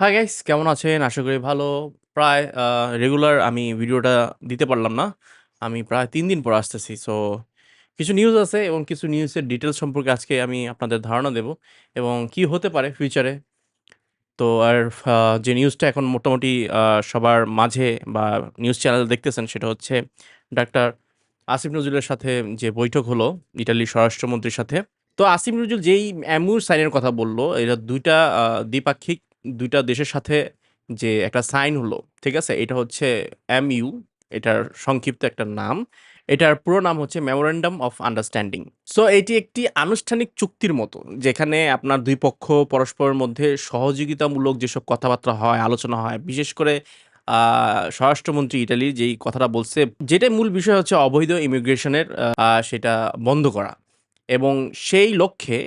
Hi guys কেমন আছেন? আশা করি ভালো। প্রায় রেগুলার আমি ভিডিওটা দিতে পারলাম না। আমি প্রায় ৩ দিন পর আসতেছি। সো কিছু নিউজ আছে এবং কিছু নিউজের ডিটেইলস সম্পর্কে আজকে আমি আপনাদের ধারণা দেব এবং কি হতে পারে ফিউচারে। তো আর যে নিউজটা এখন মোটামুটি সবার মাঝে বা নিউজ চ্যানেল দেখতেছেন সেটা হচ্ছে ডাক্তার আসিফ নজরুলের সাথে যে বৈঠক হলো ইটালির স্বরাষ্ট্রমন্ত্রীর সাথে। তো আসিফ নজরুল যেই এমউ সাইনের কথা বলল, এটা ২ টা আ দ্বিপাক্ষিক ২ টা দেশের সাথে যে একটা সাইন হলো, ঠিক আছে? এটা হচ্ছে এম ইউ এটার সংক্ষিপ্ত একটা নাম। এটার পুরো নাম হচ্ছে মেমোরেন্ডাম অফ আন্ডারস্ট্যান্ডিং। সো এটি একটি আনুষ্ঠানিক চুক্তির মতো। যেখানে আপনার দুই পক্ষ পরস্পরের মধ্যে সহযোগিতামূলক যেসব কথাবার্তা হয়, আলোচনা হয়, বিশেষ করে স্বরাষ্ট্রমন্ত্রী ইটালির যেই কথাটা বলছে, যেটার মূল বিষয় হচ্ছে অবৈধ ইমিগ্রেশনের সেটা বন্ধ করা। এবং সেই লক্ষ্যে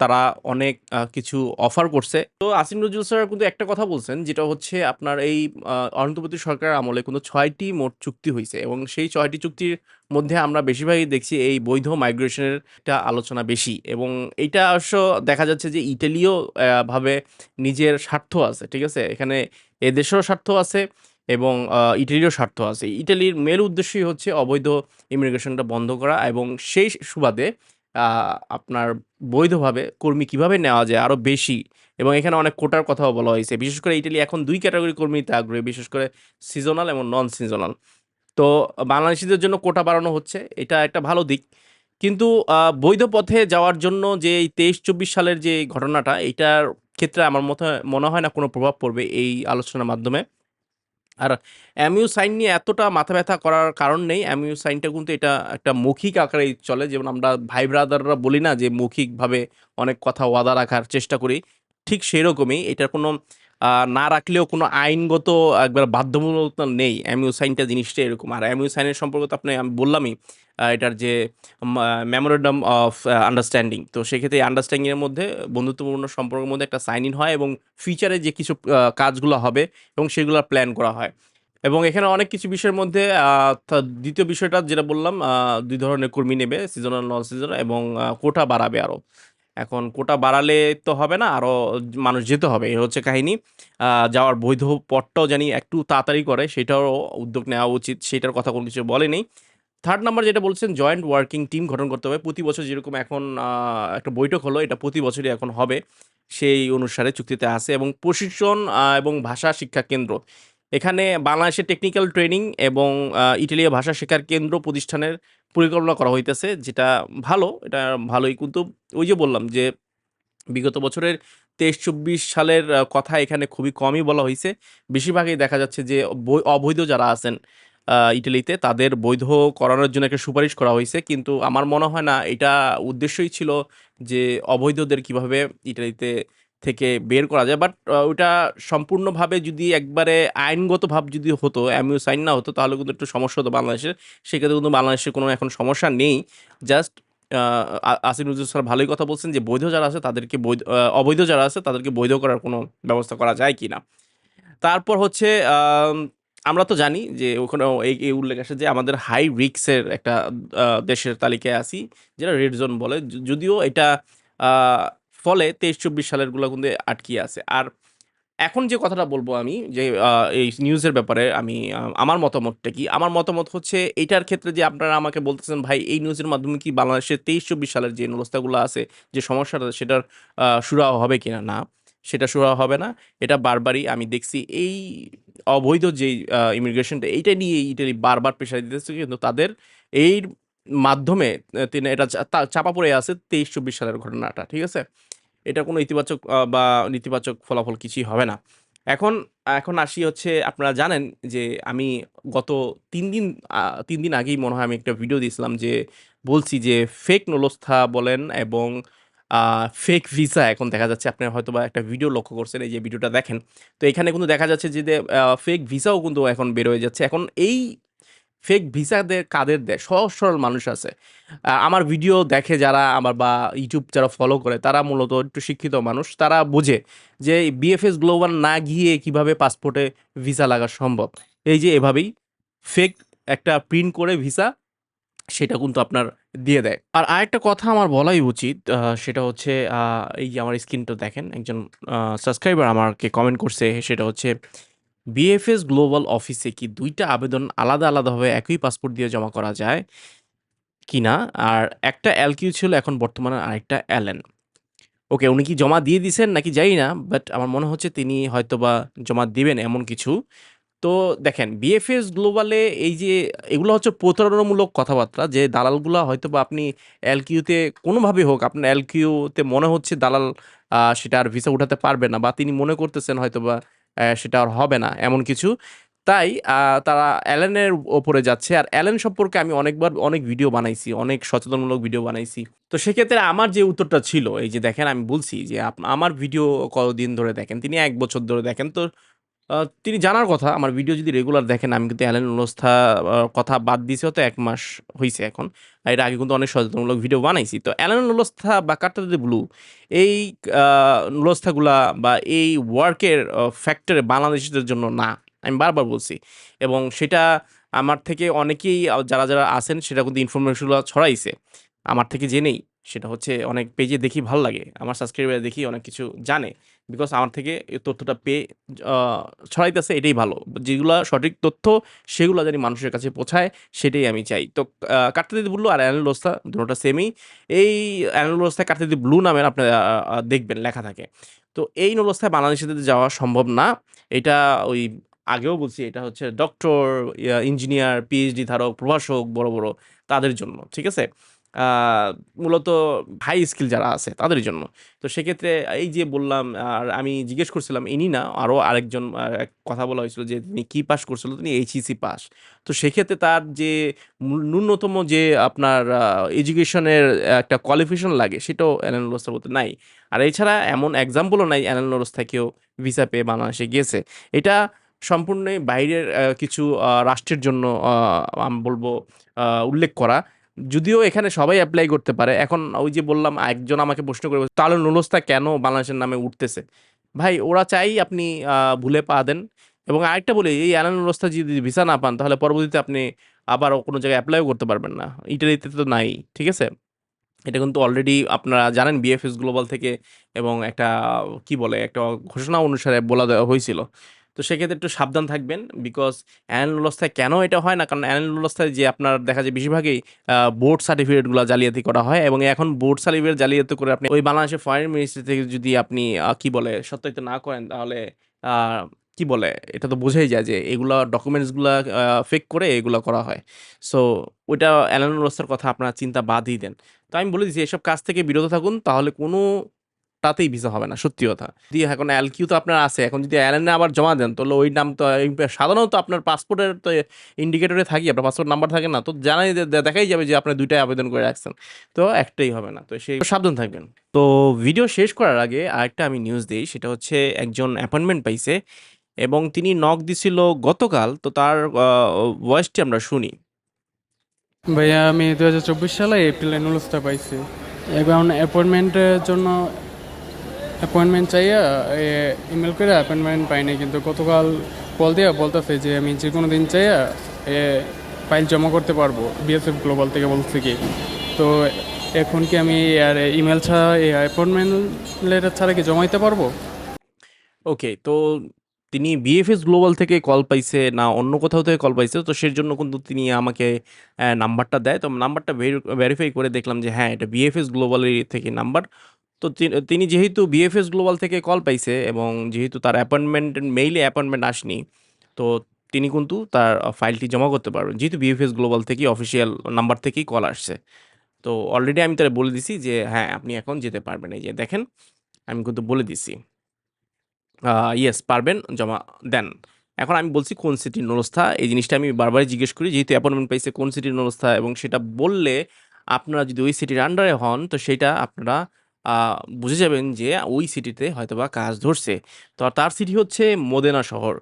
তারা অনেক কিছু অফার করছে। তো আসিম নজরুল স্যার কিন্তু একটা কথা বলছেন, যেটা হচ্ছে আপনার এই আ অন্তর্বর্তী সরকারের আমলে কিন্তু ছয়টি মোট চুক্তি হইছে এবং সেই ছয়টি চুক্তির মধ্যে আমরা বেশিরভাগই দেখছি এই বৈধ মাইগ্রেশনের একটা আলোচনা বেশি এবং এইটা অবশ্য দেখা যাচ্ছে যে ইটালিও ভাবে নিজের স্বার্থ আছে। ঠিক আছে? এখানে এদেশেরও স্বার্থ আছে এবং ইটালিরও স্বার্থ আছে। ইটালির মেল উদ্দেশ্যই হচ্ছে অবৈধ ইমিগ্রেশনটা বন্ধ করা এবং সেই সুবাদে আপনার বৈধভাবে কর্মী কীভাবে নেওয়া যায় আরও বেশি এবং এখানে অনেক কোটার কথাও বলা হয়েছে। বিশেষ করে ইটালি এখন দুই ক্যাটাগরি কর্মী নিতে আগ্রহী। বিশেষ করে সিজনাল এবং নন সিজনাল। তো বাংলাদেশিদের জন্য কোটা বাড়ানো হচ্ছে। এটা একটা ভালো দিক। কিন্তু বৈধ পথে যাওয়ার জন্য যে এই ২৩-২৪ সালের যে ঘটনাটা, এইটার ক্ষেত্রে আমার মতে মনে হয় না কোনো প্রভাব পড়বে এই আলোচনার মাধ্যমে। আর অ্যামিউ সাইন নিয়ে এতটা মাথা ব্যথা করার কারণ নেই। অ্যামিউ সাইনটা কিন্তু এটা একটা মৌখিক আকারে চলে। যেমন আমরা ভাই ব্রাদাররা বলি না যে মৌখিকভাবে অনেক কথা ওয়াদা রাখার চেষ্টা করি। ঠিক সেরকমই এটার কোনো না রাখলেও কোনো আইনগত একবার বাধ্যমূলকতা নেই। অ্যামিউ সাইনটা জিনিসটা এরকম। আর অ্যামিউ সাইনের সম্পর্কে তো আপনি আমি বললামই এটার যে মেমোরেন্ডাম অফ আন্ডারস্ট্যান্ডিং। তো সেক্ষেত্রে এই আন্ডারস্ট্যান্ডিং এর মধ্যে বন্ধুত্বপূর্ণ সম্পর্কের মধ্যে একটা সাইন ইন হয় এবং ফিউচারে যে কিছু কাজগুলো হবে এবং সেগুলা প্ল্যান করা হয়। এবং এখানে অনেক কিছু বিষয়ের মধ্যে ২য় বিষয়টা যেটা বললাম দুই ধরনের কর্মী নেবে সিজনাল, নন সিজনাল এবং কোটা বাড়াবে আরও এখন কোটা বাড়ালে তো হবে না, আরও মানুষ যেতে হবে। এ হচ্ছে কাহিনী। যাওয়ার বৈধ পথটাও জানি একটু তাড়াতাড়ি করে সেটাও উদ্যোগ নেওয়া উচিত। সেটার কথা কোনো কিছু বলেনি। 3rd নাম্বার যেটা বলছেন জয়েন্ট ওয়ার্কিং টিম গঠন করতে হবে। প্রতি বছর যেরকম এখন একটা বৈঠক হলো, এটা প্রতি বছরই এখন হবে। সেই অনুসারে চুক্তিতে আছে এবং প্রশিক্ষণ এবং ভাষা শিক্ষা কেন্দ্র। এখানে বাংলাদেশের টেকনিক্যাল ট্রেনিং এবং ইটালীয় ভাষা শেখার কেন্দ্র প্রতিষ্ঠানের পরিকল্পনা করা হইতেছে। যেটা ভালো, এটা ভালোই কিন্তু ওই যে বললাম যে বিগত বছরের ২৩-২৪ সালের কথা এখানে খুবই কমই বলা হয়েছে বেশিরভাগই দেখা যাচ্ছে যে অবৈধ যারা আছেন ইটালিতে তাদের বৈধ করানোর জন্য একটা সুপারিশ করা হয়েছে কিন্তু আমার মনে হয় না এটা উদ্দেশ্যই ছিল যে অবৈধদের কীভাবে ইটালিতে থেকে বের করা যায়। বাট আ ওইটা সম্পূর্ণভাবে যদি একবারে আইনগতভাবে যদি হতো, এমইউ সাইন না হতো তাহলে কিন্তু একটু সমস্যা হতো বাংলাদেশের। সেক্ষেত্রে কিন্তু বাংলাদেশের কোনো এখন সমস্যা নেই। জাস্ট আসিফ নজরুল স্যার ভালোই কথা বলছেন যে বৈধ যারা আছে তাদেরকে বৈধ অবৈধ যারা আছে তাদেরকে বৈধ করার কোনো ব্যবস্থা করা যায় কি না তারপর হচ্ছে আমরা তো জানি যে ওখানে এই এই উল্লেখ আসে যে আমাদের হাই রিস্ক এর একটা দেশের তালিকায় আছি। যেটা রেড জোন বলে। যদিও এটা ফলে ২৩-২৪ সালেরগুলা কিন্তু আটকিয়ে আছে। আর এখন যে কথাটা বলব আমি যে এই নিউজের ব্যাপারে আমি আমার মতামতটা কি? আমার মতামত হচ্ছে এইটার ক্ষেত্রে যে আপনারা আমাকে বলতেছেন ভাই এই নিউজের মাধ্যমে কি বাংলাদেশের ২৩-২৪ সালের যে অবস্থাগুলো আছে, যে সমস্যাটা সেটার সুরাহা হবে কিনা? না, সেটা সুরাহা হবে না। এটা বারবারই আমি দেখছি এই অবৈধ আ, ইমিগ্রেশনটা, এইটা নিয়ে ইটালি বারবার প্রেশার দিতেছে, কিন্তু তাদের এর মাধ্যমে তিনি, এটা চাপা পড়ে আছে ২৩-২৪ সালের ঘটনাটা। ঠিক আছে? এটা কোনো ইতিবাচক বা নেতিবাচক ফলাফল কিছুই হবে না। এখন এখন আসি হচ্ছে, আপনারা জানেন যে, আমি গত তিন দিন তিন দিন আগেই মনে হয় আমি একটা ভিডিও দিয়েছিলাম যে, বলছি যে ফেক নলস্থা বলেন এবং ফেক ভিসা এখন দেখা যাচ্ছে আপনারা হয়তোবা একটা ভিডিও লক্ষ্য করছেন, এই যে ভিডিওটা দেখেন। তো এখানে কিন্তু দেখা যাচ্ছে যে ফেক ভিসাও কিন্তু এখন বের হয়ে যাচ্ছে। এখন এই ফেক ভিসা দে কাদের দেয়? সহজ সরল মানুষ আছে। আমার ভিডিও দেখে যারা আমার বা ইউটিউব যারা ফলো করে, তারা মূলত একটু শিক্ষিত মানুষ। তারা বোঝে যে বিএফএস গ্লোবাল না গিয়ে কীভাবে পাসপোর্টে ভিসা লাগা সম্ভব। এই যে, এভাবেই ফেক একটা প্রিন্ট করে ভিসা সেটা কিন্তু আপনার দিয়ে দেয়। আর আরেকটা কথা আমার বলাই উচিত সেটা হচ্ছে এই যে আমার স্ক্রিনটা দেখেন একজন সাবস্ক্রাইবার আমাকে কমেন্ট করছে সেটা হচ্ছে বিএফএস গ্লোবাল অফিসে কি দুইটা আবেদন আলাদা, আলাদাভাবে একই পাসপোর্ট দিয়ে জমা করা যায় কি না আর একটা এলকিউ ছিল এখন বর্তমানে আরেকটা এলএন। ওকে উনি কি জমা দিয়ে দিছেন নাকি জানি না। বাট আমার মনে হচ্ছে তিনি হয়তোবা জমা দিবেন এমন কিছু। তো দেখেন বিএফএস গ্লোবালে এই যে, এগুলো হচ্ছে প্রতারণামূলক কথাবার্তা, যে দালালগুলো হয়তো বা আপনি এলকিউতে কোনোভাবে হোক, আপনার এলকিউতে মনে হচ্ছে দালাল সেটা আর ভিসা উঠাতে পারবে না বা তিনি মনে করতেছেন হয়তো বা সেটা আর হবে না, এমন কিছু। তাই তারা এলেনের ওপরে যাচ্ছে। আর এলেন সম্পর্কে আমি অনেকবার, অনেক ভিডিও বানাইছি। অনেক সচেতনমূলক ভিডিও বানাইছি। তো সেক্ষেত্রে আমার যে উত্তরটা ছিল, এই যে দেখেন আমি বলছি যে আমার ভিডিও কতদিন ধরে দেখেন। তিনি এক বছর ধরে দেখেন। তো তিনি জানার কথা আমার ভিডিও যদি রেগুলার দেখেন আমি কিন্তু অ্যালেন নুলস্থা কথা বাদ দিছি হয়তো এক মাস হয়েছে এখন। আর এর আগে কিন্তু অনেক সচেতনমূলক ভিডিও বানাইছি। তো অ্যালেন নুলস্থা বা কার্টার ব্লু এই নুলস্থাগুলা বা এই ওয়ার্কের ফ্যাক্টরে বাংলাদেশীদের জন্য না। আমি বারবার বলছি। এবং সেটা আমার থেকে অনেকেই যারা, যারা আছেন সেটা কিন্তু ইনফরমেশনগুলো ছড়াইছে। আমার থেকে জেনেই। সেটা হচ্ছে অনেক পেজে দেখি ভালো লাগে। আমার সাবস্ক্রাইবার দেখি অনেক কিছু জানে। বিকজ আমার থেকে এই তথ্যটা পেয়ে ছড়াইতেছে এটাই ভালো। যেগুলা সঠিক তথ্য সেগুলো জানি মানুষের কাছে পৌঁছায় সেটাই আমি চাই। তো দ্য ব্লু আর অ্যালেন নুলস্থা দুটোটা সেমই। এই কার্টার দ্য ব্লু নামের আপনারা দেখবেন লেখা থাকে। তো এই নুলস্থায় বাংলাদেশীদের যাওয়া সম্ভব না। এটা ওই আগেও বলছি এটা হচ্ছে ডক্টর, ইঞ্জিনিয়ার, পিএইচডি ধারক, প্রভাষক বড়, বড় তাদের জন্য। ঠিক আছে? মূলত হাই স্কিল যারা আছে তাদের জন্য। তো সেক্ষেত্রে এই যে বললাম, আর আমি জিজ্ঞেস করছিলাম ইনি না, আরও আরেকজন কথা বলা হয়েছিল যে তিনি কী পাস করছিল? তিনি এইচইসি পাস। তো সেক্ষেত্রে তার যে ন্যূনতম যে আপনার এডুকেশনের একটা কোয়ালিফিকেশন লাগে, সেটাও অ্যালেন নুলস্থার মধ্যে নাই। আর এছাড়া এমন এক্সাম্পলও নাই অ্যালেন নুলস্থা কেউ ভিসা পেয়ে বাংলাদেশে গিয়েছে। এটা সম্পূর্ণই বাইরের কিছু রাষ্ট্রের জন্য আমি বলব উল্লেখ করা। যদিও এখানে সবাই অ্যাপ্লাই করতে পারে। এখন ওই যে বললাম একজন আমাকে প্রশ্ন করে বলছে, তাহলে নুলস্থা কেন বাংলাদেশের নামে উঠতেছে? ভাই ওরা চায় আপনি ভুলে পা দেন। এবং আরেকটা বলি এই অ্যালেন নুলস্থা যদি ভিসা না পান তাহলে পরবর্তীতে আপনি আবার কোনো জায়গায় অ্যাপ্লাইও করতে পারবেন না। ইটালিতে তো নাই। ঠিক আছে? এটা কিন্তু অলরেডি আপনারা জানেন বিএফএস গ্লোবাল থেকে এবং একটা কি বলে একটা ঘোষণা অনুসারে বলা দেওয়া হয়েছিল। তো সেক্ষেত্রে একটু সাবধান থাকবেন। বিকজ অ্যালেন নুলস্থায় কেন এটা হয় না? কারণ অ্যালেন নুলস্থায় যে আপনার দেখা যায় বেশিরভাগই বোর্ড সার্টিফিকেটগুলো জালিয়াতি করা হয় এবং এখন বোর্ড সার্টিফিকেট জালিয়াতি করে আপনি ওই বাংলাদেশের ফরেন মিনিস্ট্রি থেকে যদি আপনি কি বলে, সত্যায়িত না করেন তাহলে কি বলে? এটা তো বোঝাই যায় যে এগুলা ডকুমেন্টসগুলা, আ ফেক করে এগুলা করা হয়। সো ওইটা অ্যালেন নুলস্থার কথা আপনারা চিন্তা বাদই দেন। তো আমি বলে দিচ্ছি এসব কাজ থেকে বিরত থাকুন, তাহলে কোনটাতেই ভিসা হবে না। সত্যি কথা। দিয়ে এখন এলকিউ তো আপনার আছে। এখন যদি অ্যালেনে আবার জমা দেন, তাহলে ওই নাম তো সাধারণত আপনার পাসপোর্টের তো ইন্ডিকেটরে থাকি, আপনার পাসপোর্ট নাম্বার থাকে না। তো জানাই দেখাই যাবে যে আপনি দুইটাই আবেদন করে রাখছেন। তো একটাই হবে না। তো সেই সাবধান থাকবেন। তো ভিডিও শেষ করার আগে আরেকটা আমি নিউজ দিই, সেটা হচ্ছে একজন অ্যাপয়েন্টমেন্ট পাইছে, এবং তিনি নক দিছিল গতকাল। তো তার ভয়েসটি আমরা শুনি। ভাইয়া, আমি ২০২৪ সালে এপ্রিলে নুলস্থা পাইছি। এখন অ্যাপয়েন্টমেন্টের জন্য অ্যাপয়েন্টমেন্ট চাইয়া এ ইমেইল করে অ্যাপয়েন্টমেন্ট পাইনি কিন্তু গতকাল কল দিয়া বলতেছে যে আমি যে কোনো দিন চাইয়া এ ফাইল জমা করতে পারব। বিএসএফ গ্লোবাল থেকে বলছে কি। তো এখন কি আমি আর ইমেল ছাড়া এই অ্যাপয়েন্টমেন্ট লেটার ছাড়া কি জমা দিতে পারব? ওকে তো তিনি বিএফএস গ্লোবাল থেকে কল পাইছে না অন্য কোথাও থেকে কল পাইছে। তো সেই জন্য কিন্তু তিনি আমাকে নাম্বারটা দেয়। তো নাম্বারটা ভেরিফাই করে দেখলাম যে হ্যাঁ, এটা বিএফএস গ্লোবালের থেকে নাম্বার। তো তিনি যেহেতু বিএফএস গ্লোবাল থেকে কল পাইছে এবং যেহেতু তার অ্যাপয়েন্টমেন্ট মেইলে অ্যাপয়েন্টমেন্ট আসেনি। তো তিনি কিন্তু তার ফাইলটি জমা করতে পারবেন। যেহেতু বিএফএস গ্লোবাল থেকেই অফিসিয়াল নাম্বার থেকেই কল আসছে। তো অলরেডি আমি তারে বলে দিছি যে হ্যাঁ, আপনি এখন যেতে পারবেন। এই যে দেখেন আমি কিন্তু বলে দিছি। ইয়েস পারবেন জমা দেন। এখন আমি বলছি কোন সিটির নুলস্থা এই জিনিসটা আমি বারবারই জিজ্ঞেস করি যেহেতু অ্যাপয়েন্টমেন্ট পাইছে কোন সিটির নুলস্থা এবং সেটা বললে আপনারা যদি ওই সিটির আন্ডারে হন তো সেইটা আপনারা বুঝে যাবেন যে ওই সিটিতে হয়তোবা কাজ ধরছে। তো তার সিটি হচ্ছে মোদেনা শহর।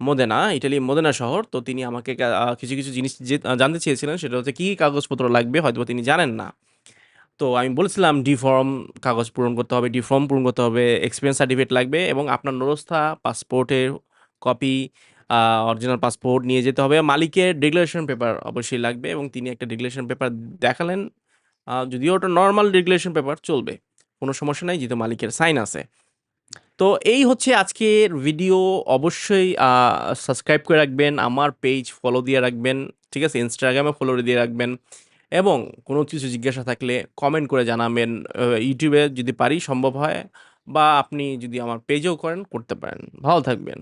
মোদেনা, ইটালি মোদেনা শহর। তো তিনি আমাকে কিছু, কিছু জিনিস যে জানতে চেয়েছিলেন সেটা হচ্ছে কী কি কাগজপত্র লাগবে হয়তোবা তিনি জানেন না। তো আমি বলেছিলাম ডি ফর্ম কাগজ পূরণ করতে হবে, ডি ফর্ম পূরণ করতে হবে, এক্সপেরিয়েন্স সার্টিফিকেট লাগবে এবং আপনার নরস্থা পাসপোর্টের কপি অরিজিনাল পাসপোর্ট নিয়ে যেতে হবে মালিকের ডিক্লারেশন পেপার অবশ্যই লাগবে এবং তিনি একটা ডিক্লারেশন পেপার দেখালেন যদিও ওটা নর্মাল ডিক্লারেশন পেপার চলবে কোনো সমস্যা নাই, যেহেতু মালিকের সাইন আছে। তো এই হচ্ছে আজকের ভিডিও। অবশ্যই সাবস্ক্রাইব করে রাখবেন, আমার পেজ ফলো দিয়ে রাখবেন, ঠিক আছে? ইনস্টাগ্রামে ফলো দিয়ে রাখবেন এবং কোনো কিছু জিজ্ঞাসা থাকলে কমেন্ট করে জানাবেন। ইউটিউবে যদি পারি সম্ভব হয় বা আপনি যদি আমার পেজেও করেন, করতে পারেন। ভালো থাকবেন।